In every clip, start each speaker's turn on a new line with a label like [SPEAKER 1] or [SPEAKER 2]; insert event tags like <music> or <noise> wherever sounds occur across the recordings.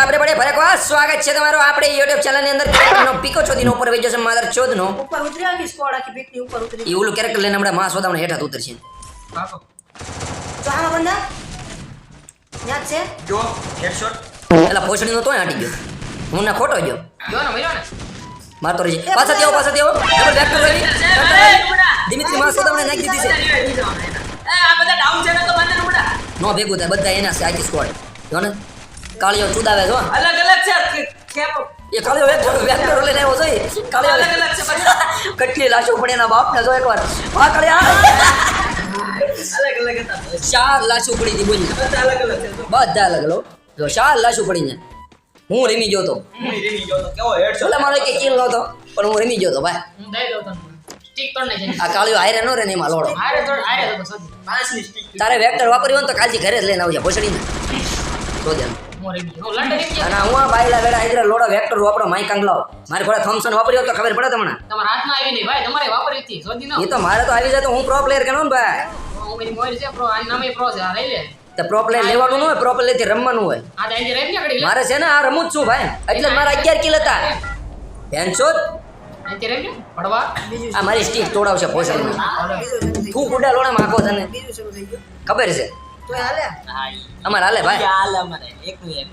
[SPEAKER 1] આપણે બડે ફરકવા સ્વાગત છે તમારું આપણે YouTube ચેનલની અંદર. કેરેક્ટરનો પીકો ચોદીનો ઉપર વેજો છે માદર ચોદનો
[SPEAKER 2] ઉપર ઉતરી આખી સ્કોડ આખી પીકની ઉપર ઉતરી
[SPEAKER 1] એ ઓલું કેરેક્ટર લઈને હમણાં માં સોદામણે હેઠા ઉતરશે.
[SPEAKER 3] પાકો
[SPEAKER 2] તો આમાં બંદા યાદ છે?
[SPEAKER 4] જો હેડશોટ
[SPEAKER 1] એલા ભોસડીનો તોય આટી ગયો. હું ના ખોટો ગયો.
[SPEAKER 3] જો ને મળ્યો ને.
[SPEAKER 1] મારતો રહેજે પાછા દેવો પાછા દેવો ડબલ બેક કરો દિમિત્રી માં સોદામણે નાખી દીધી છે.
[SPEAKER 3] આ બધા ડાઉન છે તો બંદર નુડા
[SPEAKER 1] નો ભેગું થાય બધા એના છે આખી સ્કોડ જો ને. કાળિયો ચુદાવે જો.
[SPEAKER 3] અલગ અલગ છે કેમ?
[SPEAKER 1] એ કાળિયો વેક્ટર વેક્ટર લઈને આવ્યો છે. કાળિયો
[SPEAKER 3] અલગ અલગ છે.
[SPEAKER 1] કેટલી લાશો પડે એના બાપને જો એકવાર. આ કાળિયા
[SPEAKER 3] અલગ અલગ હતા.
[SPEAKER 1] ચાર લાશો પડી હતી બોલી.
[SPEAKER 3] બધા અલગ અલગ છે
[SPEAKER 1] બધા અલગ લો જો ચાર લાશો પડી ને હું રેમી ગયો તો.
[SPEAKER 4] હું રેમી ગયો તો. કેવો હેડશોટ
[SPEAKER 1] એટલે મારો કે કિલ નહોતો પણ હું રેમી ગયો તો ભાઈ.
[SPEAKER 3] હું દઈ દઉં તને સ્ટીક તો નહીં છે.
[SPEAKER 1] આ કાળિયો હારે નો રે ને એમાં લોડો તારે વેક્ટર વાપર્યો તો કાલથી ઘરે જ લઈને આવજે ભોસડીને. તો અને હું આ બાયલા વેડા હાજરા લોડો વેક્ટર વાપરો માઈક કાંગલાવ મારે ઘોડા થોમસન વાપર્યો તો ખબર પડે તમને.
[SPEAKER 3] તમારા હાથમાં આવી નહીં ભાઈ તમારે વાપરી હતી શોધી ન
[SPEAKER 1] એ તો મારે તો આવી જાય તો હું પ્રો પ્લેયર કેનો ને ભાઈ?
[SPEAKER 3] હું મેરી મોર છે પ્રો આ નામે પ્રો છે આ લઈ લે.
[SPEAKER 1] તો પ્રો પ્લેયર લેવાનું ન હોય પ્રો પ્લેયરથી રમવાનું હોય.
[SPEAKER 3] આ જાય રેમ ને કડી
[SPEAKER 1] મારે છે ને આ રમું જ છું ભાઈ. એટલે મારા અગિયાર કિલ હતા.
[SPEAKER 2] બીજું
[SPEAKER 1] આ મારી સ્ટીક તોડાવશે
[SPEAKER 2] થઈ
[SPEAKER 1] તું કુડા લોડા માખો છે ને.
[SPEAKER 2] ગયું બીજું શરૂ થઈ ગયું?
[SPEAKER 1] ખબર છે?
[SPEAKER 2] તોય હાલે?
[SPEAKER 1] અમારે હાલે ભાઈ.
[SPEAKER 4] હાલ અમારે. એક નું એક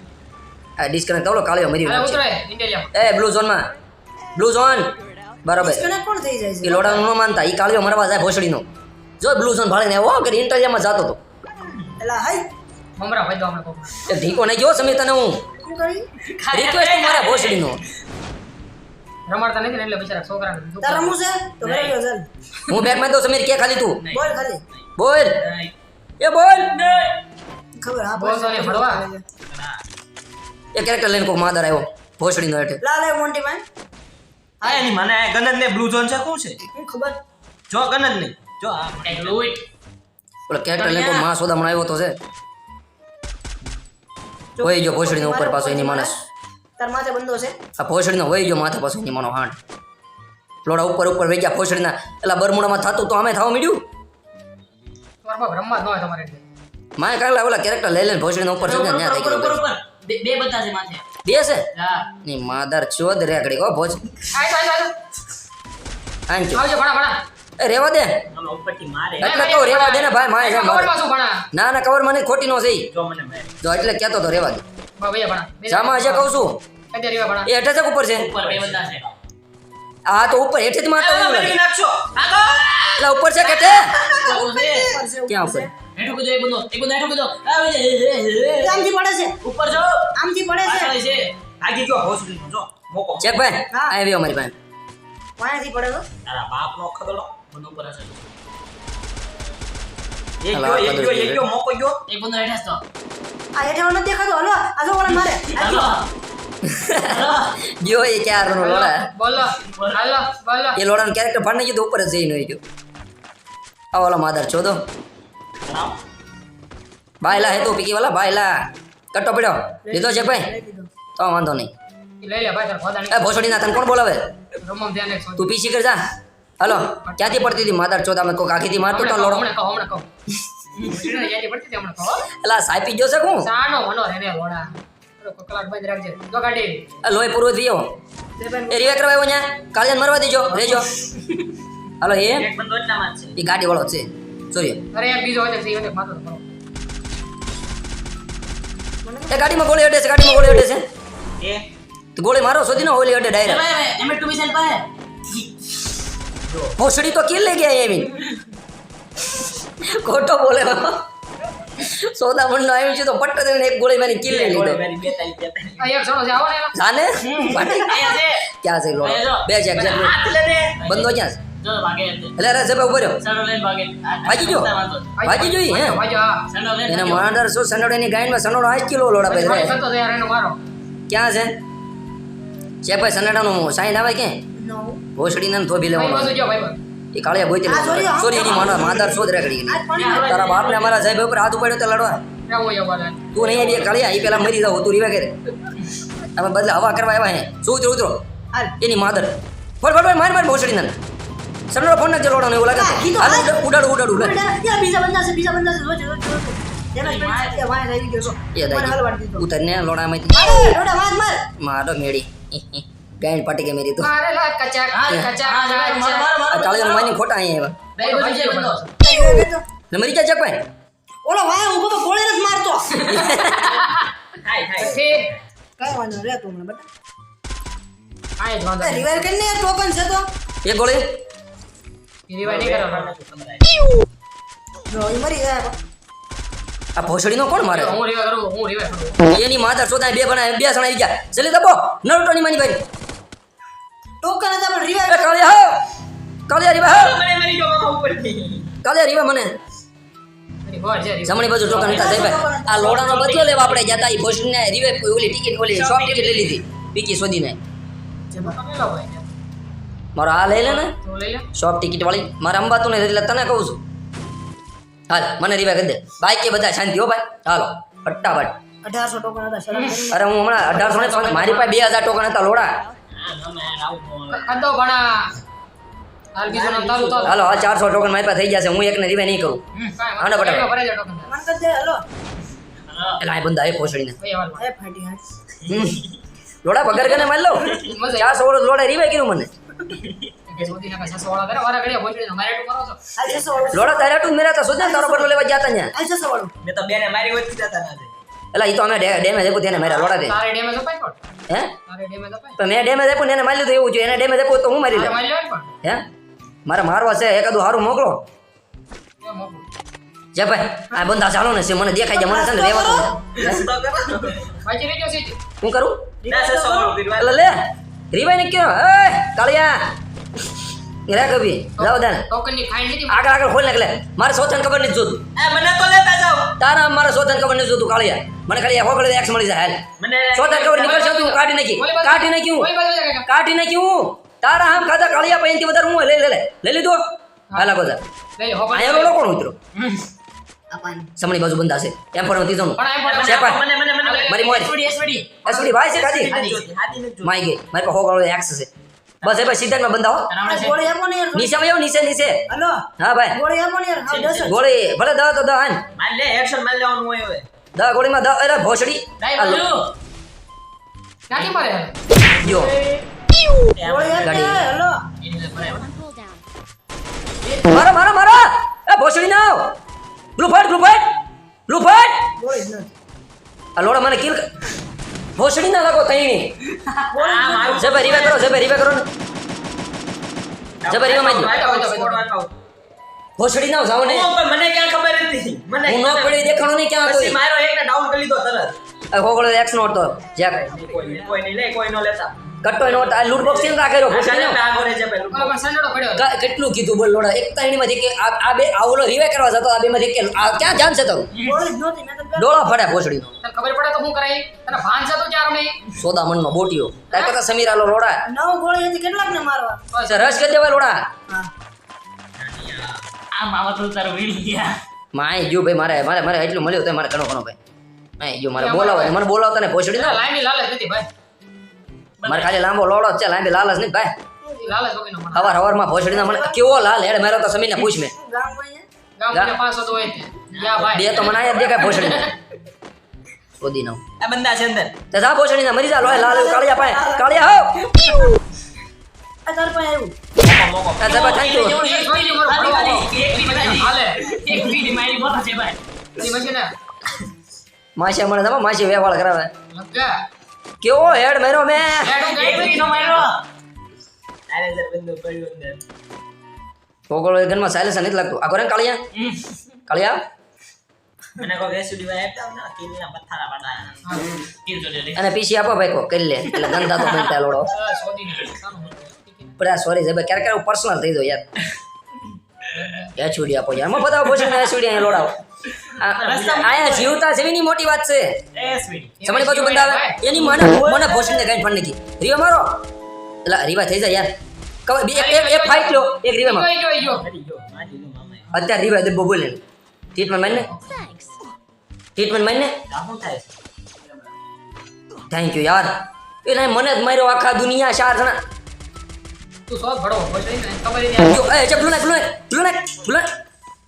[SPEAKER 1] આ ડિસ્કનેક્ટ તવલો કાળિયો મરી
[SPEAKER 3] ઉતરે ઇન્ડિયા
[SPEAKER 1] એ બ્લુ ઝોનમાં. બ્લુ ઝોન બરાબર.
[SPEAKER 2] ડિસ્કનેક્ટ કોણ થઈ જાય
[SPEAKER 1] એ માનતા કાળિયો મરવા જાય ભોસડીનો. જો બ્લુ ઝોન ભાળીને આવ્યો કે ઇન્ટરવ્યુમાં જતો તો
[SPEAKER 2] એલા હાય.
[SPEAKER 3] મમરા ભાઈ દો હમણાં કોક
[SPEAKER 1] એ ઢીકો નહીં ગયો સમીર તને હું. રિક્વેસ્ટ મારા ભોસડીનો.
[SPEAKER 3] રમાડતા નથી ને એટલે બિચારા છોકરાને દુઃખ
[SPEAKER 2] તાર છે? તો ઘરે ગયો ચાલ
[SPEAKER 1] હું માં દઉં સમીર કે ખાલી તું?
[SPEAKER 2] બોલ ખાલી.
[SPEAKER 1] બોલ. એ બોલ.
[SPEAKER 2] ખબર આ
[SPEAKER 3] બોલ તો નહીં,
[SPEAKER 1] એ કેરેક્ટર લઈને કોઈ માદર આવ્યો ભોસડી નો
[SPEAKER 2] એટલે લાલે મોન્ટી માં
[SPEAKER 4] હા એની મને ગનન ને બ્લુ ઝોન છે શું છે?
[SPEAKER 2] હું ખબર.
[SPEAKER 4] જો ગનન ને. જો આ
[SPEAKER 3] લૂંટ.
[SPEAKER 1] ઓલો કેરેક્ટર લઈને કોઈ માં સોદા આવ્યો તો છે. હોય જો ભોસડીનો ઉપર પાછો એની માણસ.
[SPEAKER 2] તાર માથે બંધો છે.
[SPEAKER 1] આ ભોસડીનો હોય જો માથે પાછો એની માનો હાંડ. લોડા ઉપર ઉપર વહી ગયા ભોસડીના. એટલે બરમુડામાં થતું તો અમે થવા મીડ્યું?
[SPEAKER 3] તમારા બાપ જ ન હોય તમારે
[SPEAKER 1] માય કાંગલા ઓલા કેરેક્ટર લઈ લઈને ભોસડીના ઉપર સુધી ત્યાં થઈ ગયો
[SPEAKER 3] બે બે બધા છે માથે.
[SPEAKER 1] બે છે?
[SPEAKER 3] હા.
[SPEAKER 1] ની માદર ચોદ રેકડી કો ભોજ.
[SPEAKER 3] આય આય આય
[SPEAKER 1] આમ
[SPEAKER 3] તો આવજો ભણા ભણા.
[SPEAKER 1] એ રેવા દે.
[SPEAKER 4] ઉપરથી મારે.
[SPEAKER 1] એટલે કહું રેવા દે ને ભાઈ માય છે
[SPEAKER 3] શું ભણા.
[SPEAKER 1] ના ના કવર મને ખોટી નો છે.
[SPEAKER 4] જો મને
[SPEAKER 1] જો એટલે કેતો તો રેવા દે.
[SPEAKER 3] બા ભાઈ ભણા.
[SPEAKER 1] જામાં હશે કહું છું.
[SPEAKER 3] ભણા.
[SPEAKER 1] એ ઉપર છે.
[SPEAKER 3] ઉપર બે બધા છે.
[SPEAKER 1] આ તો ઉપર હેઠે જ
[SPEAKER 4] માતા
[SPEAKER 1] હોય
[SPEAKER 4] મેળવી નાખશો.
[SPEAKER 1] એટલે ઉપર છે કે તે? ક્યાં ઉપર?
[SPEAKER 3] હેઠું કીધું એ બંદો એ બંદો હેઠું કીધું
[SPEAKER 2] આમથી પડે છે.
[SPEAKER 3] ઉપર જો.
[SPEAKER 2] આમથી પડે છે.
[SPEAKER 4] ભાગી ગયો હોસ્પિટલ જો મોકો.
[SPEAKER 1] ચેક ભાઈ
[SPEAKER 2] હા.
[SPEAKER 1] આ આવ્યો મારી પાસે.
[SPEAKER 2] વાયાથી પડે તો?
[SPEAKER 4] તારા બાપ નો ખદડો
[SPEAKER 3] મને ઉપર હશે.
[SPEAKER 4] એક ગયો એક ગયો એક ગયો મોકો ગયો.
[SPEAKER 3] એક બંદો હેઠે જ
[SPEAKER 2] આ હેઠે નથી દેખાતો હલો આ જો વાળા મારે. આ જો. <laughs>
[SPEAKER 1] ગયો એ ક્યારનો લોડા.
[SPEAKER 3] બોલો હાલો બોલો.
[SPEAKER 1] એ લોડાનું કેરેક્ટર ગયું તો ઉપર જ જઈને હોય ગયો. આ ઓલા માદર ચોદો બાયલા હે. તો પીકી વાલા બાયલા કટ્ટો પડ્યો. લીધો છે ભાઈ. તો વાંધો નહીં. એ ભોસડીના તને કોણ બોલાવે?
[SPEAKER 3] રમમ ધ્યાન એક
[SPEAKER 1] તું પીસી કર જા. હલો ક્યાંથી પડતી હતી? માદર ચોદા મેં કોક આખીથી મારતો તો લોડો. એલા સાપી ગયો છે કોણ
[SPEAKER 3] સાનો મનો રે ને લોડા. કકલાટ બંધ રાખજે.
[SPEAKER 1] લોહી પૂરું થયો એ રિવે કરવા આવ્યો ત્યાં કાલે મરવા દેજો. રેજો. હાલો એ.
[SPEAKER 4] એક બંદો એટલામાં જ છે.
[SPEAKER 1] એ ગાડી વાળો છે. સોરી.
[SPEAKER 3] અરે યાર બીજો હોય છે માથો કરો
[SPEAKER 1] એ ગાડીમાં ગોળી અડે છે ગાડીમાં ગોળી અડે છે.
[SPEAKER 4] એ.
[SPEAKER 1] તો ગોળી મારો સુધી ને ઓલી અડે ડાયરેક્ટ
[SPEAKER 3] એમ ટુ મિસાઈલ પાસે
[SPEAKER 1] ભોસડી તો કિલ લઈ ગયા એવી? ખોટો બોલે. સોદા મંડો આવ્યું છે તો પટ્ટ દઈને એક ગોળી મારી કિલ લઈ લીધો. જાને? પાટી.
[SPEAKER 3] અહીંયા છે.
[SPEAKER 1] ક્યાં છે લોડો બે છે બંધો ક્યાં છે? એટલે અરે છે ઊભો રહ્યો.
[SPEAKER 3] ભાગે.
[SPEAKER 1] ગયો? ભાગી જોઈ હે?
[SPEAKER 3] ભાજો હા.
[SPEAKER 1] એને માંડર શું એની ગાયનમાં સનોડ આઠ કિલો લોડા
[SPEAKER 3] પછી
[SPEAKER 1] પે
[SPEAKER 3] થતો તો યાર એનો મારો.
[SPEAKER 1] ક્યાં છે? છે ભાઈ સનેડાનું સાઈન આવે કે?
[SPEAKER 2] નો
[SPEAKER 1] ભોસડીને ને થોભી લેવાનો.
[SPEAKER 3] જો
[SPEAKER 1] એ કાળિયા બોઈતે
[SPEAKER 2] આ જોઈ, આ
[SPEAKER 1] સોરી એની માનો માદર શોધ
[SPEAKER 2] રાખડી
[SPEAKER 1] તારા બાપને અમારા સાહેબ ઉપર હાથ ઉપાડ્યો તો લડવા તું નહીં આવી કાળિયા એ પેલા મરી જાવ તું રીવા કરે તમે બદલે હવા કરવા આવ્યા હે. શું ઉતરો? ઉતરો એની માદર. ફોડ ફોડ મારી માર ભોસડી ના સનડો ફોન નાખજો લોડાનો એવું લાગે. હાલ. ઉડાડ ઉડાડ ઉડાડ.
[SPEAKER 2] બીજા બંદા છે બીજા બંદા છે. જોજો જોજો.
[SPEAKER 1] ઉતરને લોડામાંથી.
[SPEAKER 2] મારો
[SPEAKER 1] મેળી. ગાયન પાટી કે મેરી તો.
[SPEAKER 3] મારે લા કચાક કચાક
[SPEAKER 1] આ કાળિયાનો માની ખોટા અહીંયા આવ્યા. ને મરી ગયા ચકવાય
[SPEAKER 2] ઓલો ઊભો તો ગોળી નથી મારતો.
[SPEAKER 4] થાય થાય
[SPEAKER 3] ઠીક
[SPEAKER 2] કઈ વાંધો રે તું મને બતા.
[SPEAKER 3] કાંઈ જ વાંધો
[SPEAKER 2] એ revive કરીને token છે તો?
[SPEAKER 1] એક ગોળી?
[SPEAKER 3] રિવાય નહીં કરવાનો.
[SPEAKER 2] જો, મરી જાય
[SPEAKER 1] આ ભોસડીનો કોણ મારે?
[SPEAKER 3] હું રિવાય કરું હું રિવાય કરું.
[SPEAKER 1] એની માતા ચોથા બે ભણા બે સણા આવી ગયા. જલ્દી દબો નરોટોની માની ભાઈ.
[SPEAKER 2] ટોકન હતા પણ
[SPEAKER 1] એ કાળિયા હો! કાળિયા રીવા હો!
[SPEAKER 4] મને મરી ગયો મામા ઉપરથી
[SPEAKER 1] કાળિયા રીવા મને. જમણી બાજુ ટોકન હતા સાહેબ ભાઈ. આ લોડાનો બદલો લેવા આપણે જતા એ ભોસડીને રીવે ઓલી ટિકિટ ઓલી શોપ ટિકિટ લઈ લીધી બીકી શોધીને મારો આ લઈ લે ને.
[SPEAKER 3] તું લઈ લે.
[SPEAKER 1] શોપ ટિકિટ વાળી. મારે અંબાતું ને એટલે તને કહું છું. હાલ મને રીવા કરી દે. બાઈક એ બધા શાંતિ હો ભાઈ. હાલો ફટાફટ.
[SPEAKER 2] અઢારસો ટોકન હતા
[SPEAKER 1] અરે હું હમણાં અઢારસો ને મારી પાસે બે હજાર ટોકન હતા લોડા.
[SPEAKER 3] કદો ભણા. હાલ બીજું નામ તારું તો.
[SPEAKER 1] હાલો હા ચારસો ટોકન મારી પાસે થઈ જશે. હું એકને રીવે નહીં કરું. આને બટાકા.
[SPEAKER 3] ભરાઈ ટોકન.
[SPEAKER 2] મને દે, હલો.
[SPEAKER 1] આ બંધા એ
[SPEAKER 3] પોસડીને
[SPEAKER 2] એ ફાટી હાથ.
[SPEAKER 1] લોડા વગર કને મારી લો
[SPEAKER 3] મજા
[SPEAKER 1] ચારસો વર્ષ લોડા રીવે કર્યું? મને
[SPEAKER 3] છો.
[SPEAKER 1] લોડા તારા તું મેરા તો સોજા તારો બદલો લેવા જતા ત્યાં
[SPEAKER 2] આ છસો વાળું.
[SPEAKER 4] મેં તો બેને મારી વચ્ચે જતા
[SPEAKER 1] એટલે એ તો અમે ડેમેજ આપ્યું તેને મારા લોડા દે
[SPEAKER 3] તારે ડેમેજ અપાય
[SPEAKER 1] હે?
[SPEAKER 3] તારે ડેમેજ અપાય
[SPEAKER 1] તો મેં ડેમેજ આપ્યું ને એને મારી લીધું એવું છે એને ડેમેજ આપ્યું તો હું મારી
[SPEAKER 3] તારે
[SPEAKER 1] લે
[SPEAKER 3] મારી લેવાય પણ
[SPEAKER 1] હે? મારે મારવા છે એકાદું સારું મોકલો. જે ભાઈ આ બંધા ચાલો ને છે મને દેખાય છે મને છે ને રહેવા.
[SPEAKER 4] તો
[SPEAKER 1] હું? કરું? એટલે લે. રીવાઈ ને કયો? એ કાળિયા. રે કભી લાવ દાન
[SPEAKER 3] ટોકનની ખાઈ લીધી
[SPEAKER 1] આગળ આગળ ખોલ નાખલે મારે સોથન ખબર નથી જોતું.
[SPEAKER 4] એ મને તો લેતા જાવ
[SPEAKER 1] તારા મારે સોથન ખબર નથી જોતું કાળિયા. મને ખાલી હોકળે એક્સ મળી જાય હાલ.
[SPEAKER 4] મને
[SPEAKER 1] સોથન ખબર નીકળશે તો તું કાઢી નાખી. કાઢી નાખી હું. કાઢી નાખી હું. તારા હામ ખાધા કાળિયા પૈનથી વધારે હું લઈ લે લે લઈ લીધો હાલા ગોજા
[SPEAKER 3] લઈ લે, હોકળ
[SPEAKER 1] અહીંયા કોણ ઉતરો. સમણી બાજુ બંધા છે એમ પણ નું
[SPEAKER 4] મને મને
[SPEAKER 1] મારી મોજ. એસડી ભાઈ છે કાજી
[SPEAKER 4] નથી.
[SPEAKER 1] માઈ ગઈ. મારી પાસે હોકળો એક્સ છે. બસ એ ભાઈ સીધા માં બંધાવો.
[SPEAKER 2] ગોળી આપો ને યાર.
[SPEAKER 1] નીચે માં નીચે નીચે
[SPEAKER 2] હલો.
[SPEAKER 1] હા ભાઈ
[SPEAKER 2] ગોળી આપો ને યાર.
[SPEAKER 1] ગોળી ભલે દવા તો દવા હાન
[SPEAKER 4] માર લે એક્શન માર લેવાનું હોય હવે
[SPEAKER 1] દહ ગોળીમાં દહ અરે ભોસડી હાલો.
[SPEAKER 3] મારે
[SPEAKER 1] જો.
[SPEAKER 2] હલો.
[SPEAKER 1] મારો મારો મારો એ ભોસડી ના blue fight blue fight blue fight. આ લોડા મને કિલ ભોસડી ના લાગો તઈણી
[SPEAKER 4] આ મારું.
[SPEAKER 1] જબે રીવે કરો જબે રીવે કરો ને. જબે રીવે
[SPEAKER 4] ખાવ.
[SPEAKER 1] ભોસડી ના જાવ ને.
[SPEAKER 4] મને ક્યાં ખબર હતી મને
[SPEAKER 1] હું નો પડી દેખાણો ને ક્યાં હતો
[SPEAKER 4] મારો એકને ડાઉન કરી લીધો તરત.
[SPEAKER 1] હોગળો એક્સ નો હતો.
[SPEAKER 4] કોઈ કોઈ નહીં લે કોઈ નો લેતા.
[SPEAKER 1] કટ્ટો એનો આ લૂટ બોક્સ કેમ
[SPEAKER 3] પડ્યો
[SPEAKER 1] કેટલું કીધું બોલ લોડા. એક તાણી માંથી કે આ આ બે આ ઓલો રીવે કરવા જતો આ બે માંથી કે આ ક્યાં જાન છે તારું?
[SPEAKER 2] મેં
[SPEAKER 1] ડોળા ફડ્યા ભોસડી
[SPEAKER 3] તને ખબર પડે તો હું કરાય? તને ભાન છે તો ચાર મે
[SPEAKER 1] સોદા મનનો બોટીઓ તાર કરતા સમીરા લો લોડા.
[SPEAKER 2] નવ ગોળી હતી કેટલાક ને મારવા
[SPEAKER 1] રસ કે દેવા લોડા.
[SPEAKER 2] હા.
[SPEAKER 4] આ માવા તો તાર વીલ ગયા.
[SPEAKER 1] માય જો ભાઈ મારે મારે મારે એટલું મળ્યું તો મારે ઘણો ઘણો ભાઈ. માય જો મારે બોલાવો. મને બોલાવતા ને ભોસડી ના
[SPEAKER 3] લાઈની લાલે નથી ભાઈ.
[SPEAKER 1] મારે ખાલી લાંબો લોડો છે લાંબી લાલચ નહીં ભાઈ. હવાર. હવારમાં ભોસડી ના મને કેવો લાલ? હેડ મારો તો સમીને પૂછ મેં.
[SPEAKER 2] શું ગામમાં અહીંયા?
[SPEAKER 3] ગામના પાંચસો તો હોય જ ને. યા ભાઈ.
[SPEAKER 1] બે તો મને આયા દેખાય ભોસડી શોધી નાવ
[SPEAKER 4] આ બંદા છે અંદર.
[SPEAKER 1] તે જા ભોસડી ના મરી જા લોય લાલ કાળિયા પાય. કાળિયા હો!
[SPEAKER 2] આ તાર પાસે આવ્યું.
[SPEAKER 1] થેન્ક યુ
[SPEAKER 4] એક બતાવી.
[SPEAKER 3] હાલે
[SPEAKER 4] એક મારી મોટા છે ભાઈ.
[SPEAKER 1] માસી મને માસી વેવાળ કરાવે. કેવો હેડ મેરો મે
[SPEAKER 3] હેડ હું
[SPEAKER 4] એક
[SPEAKER 3] ગઈ
[SPEAKER 4] વીડી નો માર્યો અરે સર બંદો પડ્યો અંદર
[SPEAKER 1] ભોગોળો એ ગનમાં સાયલેન્સ નથી લાગતું આ કોરે કાળિયા કાળિયા
[SPEAKER 4] મને કોઈ રેસીડી વાય આપતા ને કિલના પથ્થારા પાડા. કિલ તો લે
[SPEAKER 1] અને પીસી આપો ભાઈ કો કરી લે એટલે ગંદા તો બનતા લોડો
[SPEAKER 3] આ
[SPEAKER 1] સોરી જબે ક્યારે ક્યારે પર્સનલ થઈ જો યાર એ છોડી આપો યાર મફત આવો પછી એ છોડી અહીંયા લોડાવો આયા જીવતા જેવીની મોટી વાત છે. જમણી બાજુ બંધ આવે એની મને મને ભોસડીને ગાઈને ફાડી નથી. રીવા મારો? એટલે રીવા થઈ જાય યાર. કવ બે એક એક- ફાઈટ લો. એક
[SPEAKER 3] રીવા
[SPEAKER 4] મારો
[SPEAKER 1] અત્યારે રીવા દે બોલે. ટ્રીટમેન્ટ મારીને ટ્રીટમેન્ટ
[SPEAKER 4] થાય
[SPEAKER 1] થેન્ક યુ યાર. એટલે મને જ માર્યો આખા દુનિયા ચાર જણા.
[SPEAKER 3] તું ભડવો. ભોસડી ને ખબર નહીં.
[SPEAKER 1] જો એ નાખ બ્લુ નાખ બ્લુ નાખ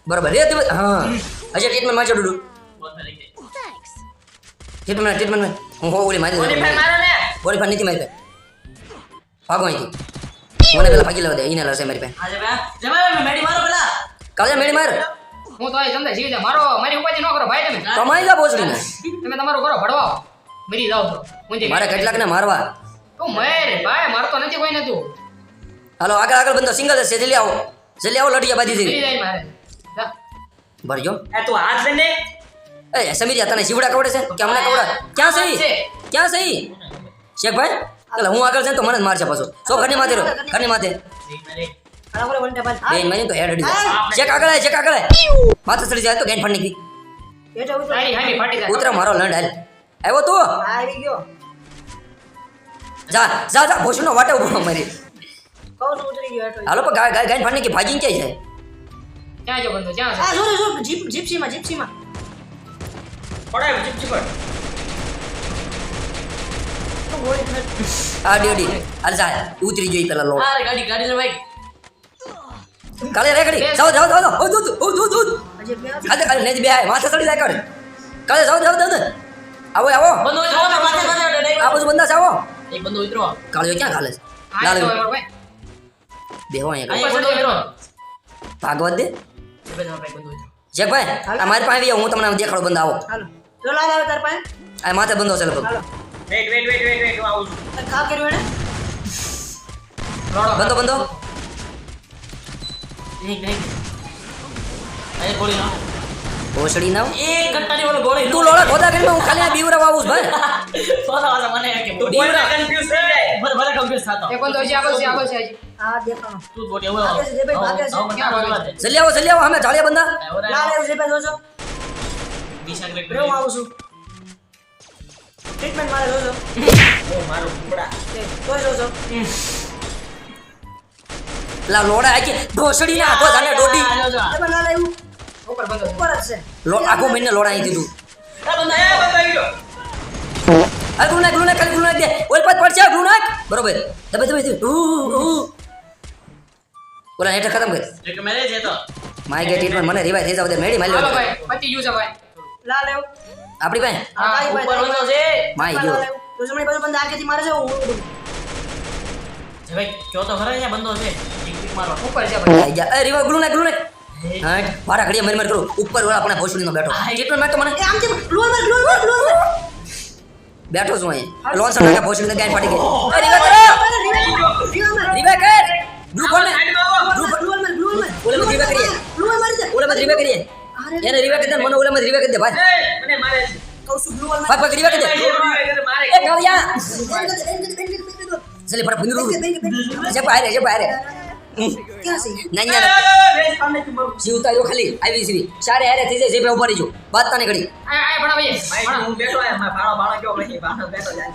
[SPEAKER 1] બરાબર રે તે હા. હજી ટ્રીટમેન્ટમાં
[SPEAKER 4] બોતલ
[SPEAKER 1] ટ્રીટમેન્ટ ટ્રીટમેન્ટ હું હો ઓલી મારી
[SPEAKER 4] ઓલી ભાઈ મારો ને.
[SPEAKER 1] બોડી પર નીતિ મારી પાસે ભાગો અહીંથી. મને પેલા ભાગી લેવા દે. એને લડશે મારી પાસે.
[SPEAKER 4] આજે ભાઈ જમાવે મેડી મારો પેલા.
[SPEAKER 1] કાલે મેળી માર.
[SPEAKER 3] હું તો સમજાય જીવ છે. મારો મારી ઉપાધિ ન કરો ભાઈ તમે.
[SPEAKER 1] કમાઈ જા ભોસડીને
[SPEAKER 3] તમે તમારો કરો ભડવાઓ. મરી જાઓ છો ઊંધી
[SPEAKER 1] મારે કેટલાક ને મારવા.
[SPEAKER 3] તું મર ભાઈ મારતો નથી કોઈ નતું
[SPEAKER 1] હાલો આગળ આગળ બંધો સિંગલ છે જલ્દી આવો. જલ્દી આવો લડિયા બાજી
[SPEAKER 3] મરી
[SPEAKER 1] દીધી
[SPEAKER 3] જાય મારે. જા.
[SPEAKER 1] ભરજો
[SPEAKER 4] એ તું હાથ લઈને.
[SPEAKER 1] એ સમીરિયા તને જીવડા કવડે છે? કે અમને કવડે ક્યાં સહી ક્યાં સહી શેખભાઈ? એટલે હું આગળ છે ને તો મને જ મારશે પાછો. સો ઘરની માથે રહો ઘરની માથે. બેન મને તો હેડ અડી જાય. ચેક આગળ આય ચેક આગળ આય. માથે ચડી જાય તો ગેન ફાડ નીકળી
[SPEAKER 2] ઉતરો.
[SPEAKER 3] ફાટી
[SPEAKER 1] મારો લંડ હાલ. આવ્યો તું?
[SPEAKER 2] આવી ગયો.
[SPEAKER 1] જા જા જા ભોસડીનો વાટે ઊભો મારી.
[SPEAKER 2] ગયો હેઠો.
[SPEAKER 1] હાલો પણ ગાય નીકળી ભાગીને ક્યાં જાય?
[SPEAKER 3] ક્યાં જો બંધો ક્યાં
[SPEAKER 2] આ
[SPEAKER 3] જોરે
[SPEAKER 2] જો જો જીપ જીપ્સીમાં જીપ્સીમાં.
[SPEAKER 4] પડાય ચીપ ચીપ
[SPEAKER 2] તો ગોળી ફેર.
[SPEAKER 1] આ ડેડી હાલ જા ઉતરી ગઈ પેલા લો
[SPEAKER 4] અરે ગાડી ગાડી લે ભાઈ.
[SPEAKER 1] કાલે રે ગાડી જાઓ જાઓ જાઓ ઓ દૂધ ઓ દૂધ દૂધ
[SPEAKER 2] આજે
[SPEAKER 1] કાલે કાલે નેજ બે આય માથે ચડી જાય કર કાલે જાઓ જાઓ જાઓ આવો આવો.
[SPEAKER 4] બંધો જો માથે માથે
[SPEAKER 1] આ બધું બંદા છે આવો.
[SPEAKER 4] એક બંદો ઉતરો.
[SPEAKER 1] કાલે ક્યાં ખાલે છે? લાલ બેહો અહીંયા ભાગવત દે.
[SPEAKER 4] ભાઈ ભાઈ બંધો ઉતરો
[SPEAKER 1] જેક ભાઈ આ મારી પાસે આવી હું તમને દેખાડો બંધ આવો.
[SPEAKER 2] હાલો. જો આવે તાર પાસે.
[SPEAKER 1] આ માથે બંધો છે લગભગ
[SPEAKER 2] હાલો.
[SPEAKER 4] Wait wait wait wait wait હું આવું છું.
[SPEAKER 2] કા કર્યું એને?
[SPEAKER 1] બંધો બંધો
[SPEAKER 4] નહીં નહીં. અરે ગોળી ના
[SPEAKER 1] ભોસડી ના
[SPEAKER 4] એક ઘંટાની ઓલો ગોળી
[SPEAKER 1] તું લોળા ખોદા કરીને હું ખાલી આ બીવરા વાવું છું ભાઈ. <laughs>
[SPEAKER 4] સોદા વાસા મને કે તું ડીવરા કન્ફ્યુઝ જાય ભલે ભલે કન્ફ્યુઝ થતો
[SPEAKER 3] એ બંધો દોજી આગળ છે આગળ છે હજી.
[SPEAKER 2] આ દેખાણો.
[SPEAKER 4] તું બોટી હવે
[SPEAKER 2] ભાગે છે, ભાઈ ભાગે છે.
[SPEAKER 3] ક્યાં ભાગે છે?
[SPEAKER 1] જલ્દી આવો જલ્દી આવો. અમે જાળિયા બંધા.
[SPEAKER 2] ના રે છે ભાઈ જોજો.
[SPEAKER 4] દિશા ગ્રેટ
[SPEAKER 2] રે હું આવું છું. ટ્રીટમેન્ટ મારે જોજો.
[SPEAKER 4] ઓ મારો કુકડા.
[SPEAKER 2] તો જોજો.
[SPEAKER 1] લા લોડા આખી ઢોસડી ના હાથો જાને ડોડી
[SPEAKER 2] એ પણ લાલ આવ્યું
[SPEAKER 3] ઉપર બંધો.
[SPEAKER 2] ઉપર જ છે.
[SPEAKER 1] લો આખો મહિને લોડા અહીં દીધું.
[SPEAKER 4] એ બંધા એ બંધા આવી ગયો
[SPEAKER 1] નાખ ગ્લુ નાખ ખાલી ગ્લુ દે ઓલ પાછ પડશે ગ્લુ નાખ બરોબર. દબાઈ દબાઈ ઓલા હેઠે ખતમ કર
[SPEAKER 4] એક મેરે છે તો
[SPEAKER 1] માય ગેટ ટ્રીટમેન્ટ મને રિવાઈ થઈ જાવ દે મેડી મારી
[SPEAKER 3] ભાઈ પતી ગયું છે ભાઈ
[SPEAKER 2] લા લેવ.
[SPEAKER 1] આપણી પાસે?
[SPEAKER 2] હા
[SPEAKER 4] ઉપર
[SPEAKER 2] ભાઈ
[SPEAKER 4] છે.
[SPEAKER 1] માય ગયો.
[SPEAKER 2] તો બાજુ બંધ આગેથી મારે છે હું
[SPEAKER 4] ભાઈ જો તો ખરા અહીંયા બંદો છે. મારો.
[SPEAKER 3] ઉપર છે ભાઈ.
[SPEAKER 1] આઈ જા. એ રિવાઇવ ગ્લુ ને ગ્લુ ને હા? મારા ઘડિયા મરી મર કરું. ઉપર વાળા આપણે ભોસડીનો બેઠો. ટ્રીટમેન્ટ માટે મને?
[SPEAKER 2] માર ગ્લુઅર માર ગ્લુઅર માર
[SPEAKER 1] બેઠો છું અહીં લોન સર નાખા ભોસડીને ગાય ફાટી ગઈ રિવાઇવ કરો બ્લુ કોણ
[SPEAKER 2] બ્લુ માર બ્લુ
[SPEAKER 1] ઓલે માં રિવાઇવ કરીએ
[SPEAKER 2] બ્લુ મારી દે
[SPEAKER 1] ઓલે માં રિવાઇવ કરીએ એને રિવાઇવ કરી દે મને ઓલે મત રિવાઇવ કરી દે ભાઈ
[SPEAKER 4] મને મારે છે
[SPEAKER 2] કહું છું ગ્લુઅર માર
[SPEAKER 1] ભાગ ભાગ રિવાઇવ કરી દે એ કાળિયા
[SPEAKER 2] જલે પર પુનરુ બેન કરી દે, બેન કરી કરી કરી કરી ક્યાં છે?
[SPEAKER 1] ના ના જીવ તારો ખાલી. આવી સીવી સારે હારે થઈ જાય જે ઊભા રહીજો. વાત તાને ઘડી
[SPEAKER 3] આ આ ભણા ભાઈ ભણા.
[SPEAKER 4] હું બેઠો આયા ભાણો ભાણો કયો નહીં ભાણો બેઠો જાય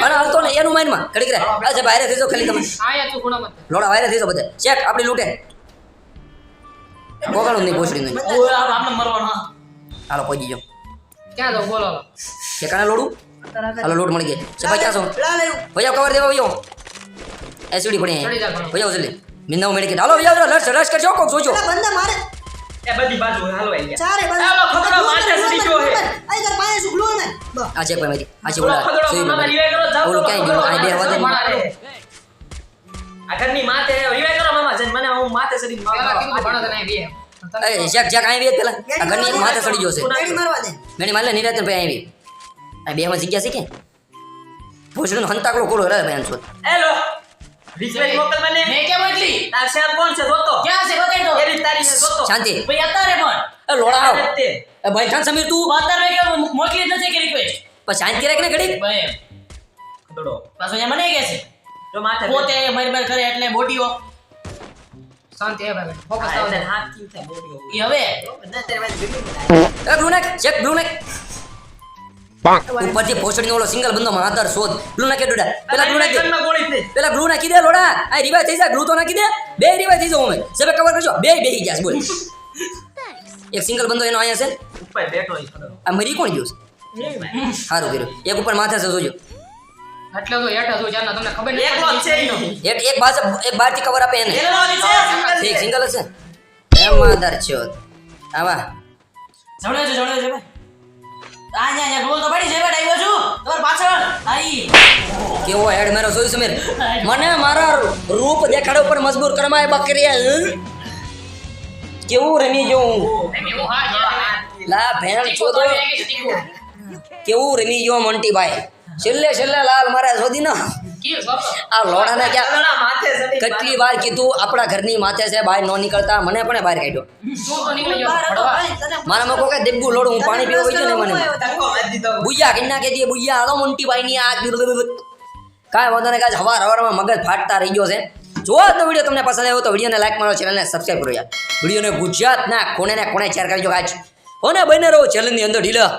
[SPEAKER 1] પણ હાલતો ને એનું માઇન્ડમાં. ઘડીક રહે. આ જે બહાર થઈ જાઓ ખાલી તમે.
[SPEAKER 3] આયા તું.
[SPEAKER 1] લોડા થઈ જાઓ બધા. ચેક આપણી લૂંટે. પોગાડું નહીં ભોસડી નહીં.
[SPEAKER 4] ઓ આપણે મરવાનો
[SPEAKER 1] હાલો પહોંચી
[SPEAKER 3] ક્યાં બોલો
[SPEAKER 1] કે કાને લોડું? હાલો લોટ મળી ગઈ છે ભાઈ ક્યાં છો? ભૈયા કવર દેવા ભૈયો એસીડી પડી
[SPEAKER 3] ચડી જા ભણો.
[SPEAKER 1] ભૈયા જલ્દી. નિંદાઓ કે હાલો ભૈયા રસ રસ કરજો કોક જોજો.
[SPEAKER 2] બંદા મારે.
[SPEAKER 4] એ બધી બાજુ હાલો આવી ગયા
[SPEAKER 2] ચારે બંદા.
[SPEAKER 4] હાલો ખતરો માથે સડી ગયો હે.
[SPEAKER 2] આઈ તાર પાસે શું ગ્લુઅર માર બસ.
[SPEAKER 1] આ ચેક ભાઈ મારી આ છે
[SPEAKER 4] ખગડો
[SPEAKER 1] સુઈ
[SPEAKER 4] મામા
[SPEAKER 1] ભાઈ.
[SPEAKER 4] કરો જાવ
[SPEAKER 1] ઓલું ક્યાં ગયો? આ બે હવા દે
[SPEAKER 3] રે.
[SPEAKER 4] આ ઘરની માથે રિવાઈ કરો મામા જન મને હું માથે સડી
[SPEAKER 3] પેલા કીધું ભણા તને બે.
[SPEAKER 1] એ આવી પેલા આ ઘરની એક માથે સડી ગયો છે.
[SPEAKER 2] પેડી મારવા દે.
[SPEAKER 1] મેણી માલે નિરાતે ભાઈ આવી. આ બે માં જગ્યા છે કે ભોસડીનો હંતાકડો કોળો આનસો
[SPEAKER 4] હેલો રિક્વેસ્ટ મોકલ મને
[SPEAKER 3] મેં કેમ મોકલી?
[SPEAKER 4] તાર સાહેબ કોણ છે જોતો
[SPEAKER 3] ક્યાં છે બતાવી દો.
[SPEAKER 4] એની તારી છે જોતો
[SPEAKER 1] શાંતિ
[SPEAKER 3] ભાઈ અત્યારે પણ
[SPEAKER 1] એ લોડા આવ. એ ભાઈ ખાન સમીર તું?
[SPEAKER 3] અત્યારે મેં મોકલી નથી કે રિક્વેસ્ટ
[SPEAKER 1] પણ શાંતિ રાખ ને ઘડી
[SPEAKER 3] ભાઈ
[SPEAKER 4] ખગડો
[SPEAKER 3] પાછો અહીંયા મને કે છે?
[SPEAKER 4] તો માથે
[SPEAKER 3] પોતે મારી મારી કરે એટલે બોડીઓ શાંતિ હે ભાઈ ફોકસ.
[SPEAKER 4] હાથ
[SPEAKER 3] હવે?
[SPEAKER 1] એ ચેક ઉપરથી ભોસડીનો ઓલો સિંગલ બંદો માં શોધ. બ્લુ નેક ડોડા. પેલા
[SPEAKER 4] જ
[SPEAKER 1] પેલા ગ્લુ નાખી દે લોડા. આ રિવાઇવ થઈ જાય ગ્લુ તો નાખી દે. બે રિવાઇવ થઈ જાવ અમે. સબે કવર કરજો. બે બેહી બોલ. એક સિંગલ બંદો એનો અહીંયા છે.
[SPEAKER 4] ઉપર બેઠો
[SPEAKER 1] આ મરી કોણ ગયું છે? સારું કર્યું. એક ઉપર માથે છે જોજો.
[SPEAKER 3] એટલે તો હેઠા છું જાના તમને ખબર નહીં
[SPEAKER 4] એકલો છે ઈ.
[SPEAKER 1] એક એક બાજુ એક બારથી કવર આપે એને.
[SPEAKER 4] જ સિંગલ
[SPEAKER 1] ઠીક
[SPEAKER 4] છે.
[SPEAKER 1] સિંગલ જ છે. એમાં દર છે. આવા.
[SPEAKER 3] જણે આ ન્યા ન્યા ડોલ તો પડી છે બેટા આવ્યો છું. તમાર પાછળ આઈ.
[SPEAKER 1] કેવો હેડ મેરો જોઈ સમીર મને મારા રૂપ દેખાડો પર મજબૂર કરમાય બકરીયા? કેવું રમી ગયું
[SPEAKER 3] એવું હા
[SPEAKER 1] લા ભેણ ચોદો કેવું રમી ગયો મોન્ટીભાઈ? છેલ્લે છેલ્લે લાલ મારે શોધી ન. આ લોડાને ક્યાં કેટલી વાર કીધું આપણા ઘરની માથે છે બહાર ન નીકળતા મને પણ બહાર કાઢ્યો? મારા મકો કે દેબુ લોડ હું પાણી પીવા ગયો ને મને?
[SPEAKER 4] બુયા
[SPEAKER 1] કઈ નાખી દઈએ બુયા આવો મોન્ટી ભાઈ ની આ કાંઈ વાંધો ને કાંઈ હવાર હવારમાં મગજ ફાટતા રહી ગયો છે. જો આજનો વીડિયો તમને પસંદ આવ્યો તો વિડીયોને લાઈક મારો ચેનલને સબસ્ક્રાઈબ કરો યાર. વિડીયોને ગુજરાતના કોને ને કોને શેર કરજો કાચ કોને બને રહો ચેનલની અંદર ઢીલા.